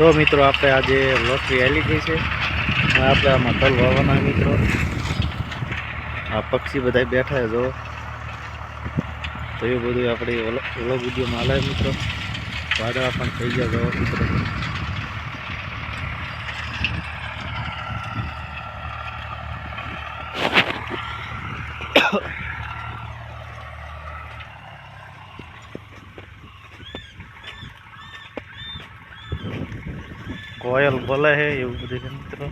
તો મિત્રો, આપણે આજે લોટરી આવી ગઈ છે. આપણે આમાં તલ વાવવાના મિત્રો. આ પક્ષી બધા બેઠા જો તો એ બધું આપણે ઓલો વિડીયોમાં હલાય મિત્રો. વાદળા પણ થઈ ગયા જો મિત્રો. કોયલ બોલે છે એવું બધું છે મિત્રો